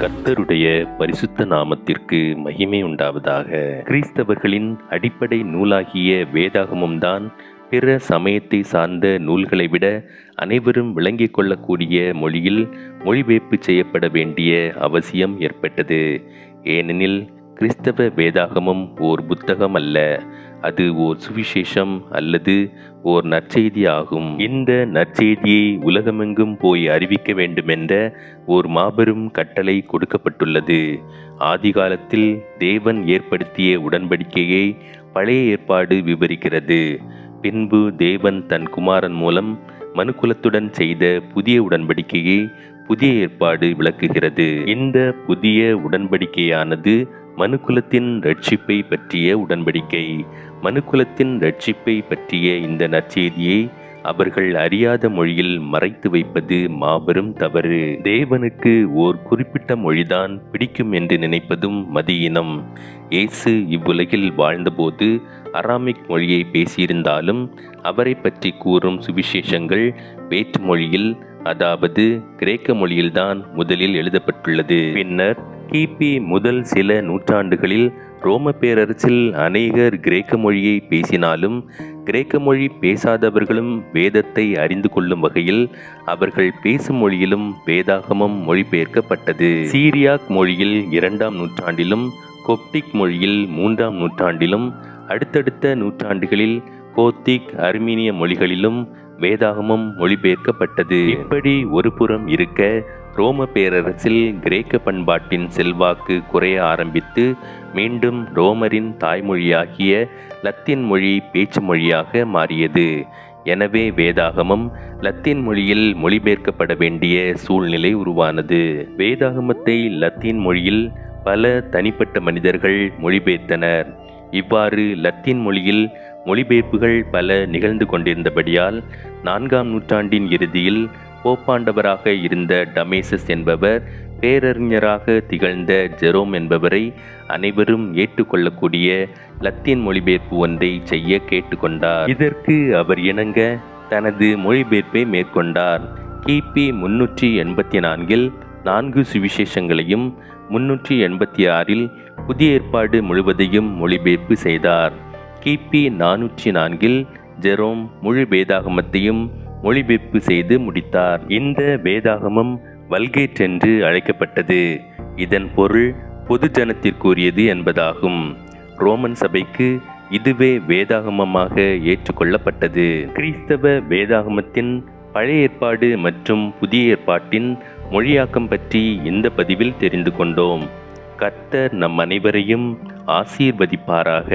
கர்த்தருடைய பரிசுத்த நாமத்திற்கு மகிமை உண்டாவதாக. கிறிஸ்தவர்களின் அடிப்படை நூலாகிய வேதாகமும் தான் பிற சமயத்தை சார்ந்த நூல்களை விட அனைவரும் விளங்கிக் கொள்ளக்கூடிய மொழியில் மொழிபெயர்ப்பு செய்யப்பட வேண்டிய அவசியம் ஏற்பட்டது. ஏனெனில் கிறிஸ்தவ வேதாகமம் ஓர் புத்தகம் அல்ல. அது ஓர் சுவிசேஷம் அல்லது ஓர் நற்செய்தி ஆகும். இந்த நற்செய்தியை உலகமெங்கும் போய் அறிவிக்க வேண்டுமென்ற ஓர் மாபெரும் கட்டளை கொடுக்கப்பட்டுள்ளது. ஆதிகாலத்தில் தேவன் ஏற்படுத்திய உடன்படிக்கையை பழைய ஏற்பாடு விவரிக்கிறது. பின்பு தேவன் தன் குமாரன் மூலம் மனுக்குலத்துடன் செய்த புதிய உடன்படிக்கையை புதிய ஏற்பாடு விளக்குகிறது. இந்த புதிய உடன்படிக்கையானது மனுக்குலத்தின் ரட்சிப்பை பற்றிய உடன்படிக்கை. மனுக்குலத்தின் ரட்சிப்பை பற்றிய இந்த நற்செய்தியை அவர்கள் அறியாத மொழியில் மறைத்து வைப்பது மாபெரும் தவறு. தேவனுக்கு ஓர் குறிப்பிட்ட மொழிதான் பிடிக்கும் என்று நினைப்பதும் மதியினம். இயேசு இவ்வுலகில் வாழ்ந்தபோது அராமிக் மொழியை பேசியிருந்தாலும் அவரை பற்றி கூறும் சுவிசேஷங்கள் வேற்று மொழியில் அதாவது கிரேக்க மொழியில்தான் முதலில் எழுதப்பட்டுள்ளது. பின்னர் கிபி முதல் சில நூற்றாண்டுகளில் ரோம பேரரசில் அநேகர் கிரேக்க மொழியை பேசினாலும் கிரேக்க மொழி பேசாதவர்களும் வேதத்தை அறிந்து கொள்ளும் வகையில் அவர்கள் பேசும் மொழியிலும் வேதாகமம் மொழிபெயர்க்கப்பட்டது. சீரியாக் மொழியில் இரண்டாம் நூற்றாண்டிலும் கொப்டிக் மொழியில் மூன்றாம் நூற்றாண்டிலும் அடுத்தடுத்த நூற்றாண்டுகளில் கோத்திக் அர்மீனிய மொழிகளிலும் வேதாகமம் மொழிபெயர்க்கப்பட்டது. இப்படி ஒரு புறம் இருக்க ரோம பேரரசில் கிரேக்க பண்பாட்டின் செல்வாக்கு குறைய ஆரம்பித்து மீண்டும் ரோமரின் தாய்மொழியாகிய லத்தீன் மொழி பேச்சு மொழியாக மாறியது. எனவே வேதாகமம் லத்தீன் மொழியில் மொழிபெயர்க்கப்பட வேண்டிய சூழ்நிலை உருவானது. வேதாகமத்தை லத்தீன் மொழியில் பல தனிப்பட்ட மனிதர்கள் மொழிபெயர்த்தனர். இவ்வாறு லத்தீன் மொழியில் மொழிபெயர்ப்புகள் பல நிகழ்ந்து கொண்டிருந்தபடியால் நான்காம் நூற்றாண்டின் இறுதியில் போப்பாண்டவராக இருந்த டமேசஸ் என்பவர் பேரறிஞராக திகழ்ந்த ஜெரோம் என்பவரை அனைவரும் ஏற்றுக்கொள்ளக்கூடிய லத்தீன் மொழிபெயர்ப்பு ஒன்றை செய்ய கேட்டுக்கொண்டார். இதற்கு அவர் இணங்க தனது மொழிபெயர்ப்பை மேற்கொண்டார். கிபி முன்னூற்றி எண்பத்தி நான்கில் நான்கு சுவிசேஷங்களையும் முன்னூற்றி எண்பத்தி ஆறில் புதிய ஏற்பாடு முழுவதையும் மொழிபெயர்ப்பு செய்தார். கிபி நானூற்றி நான்கில் ஜெரோம் முழு வேதாகமத்தையும் மொழிபெயர்ப்பு செய்து முடித்தார். இந்த வேதாகமம் வல்கேட் என்று அழைக்கப்பட்டது. இதன் பொருள் பொது ஜனத்திற்குரியது என்பதாகும். ரோமன் சபைக்கு இதுவே வேதாகமமாக ஏற்றுக்கொள்ளப்பட்டது. கிறிஸ்தவ வேதாகமத்தின் பழைய ஏற்பாடு மற்றும் புதிய ஏற்பாட்டின் மொழியாக்கம் பற்றி இந்த பதிவில் தெரிந்து கொண்டோம். கர்த்தர் நம் அனைவரையும் ஆசீர்வதிப்பாராக.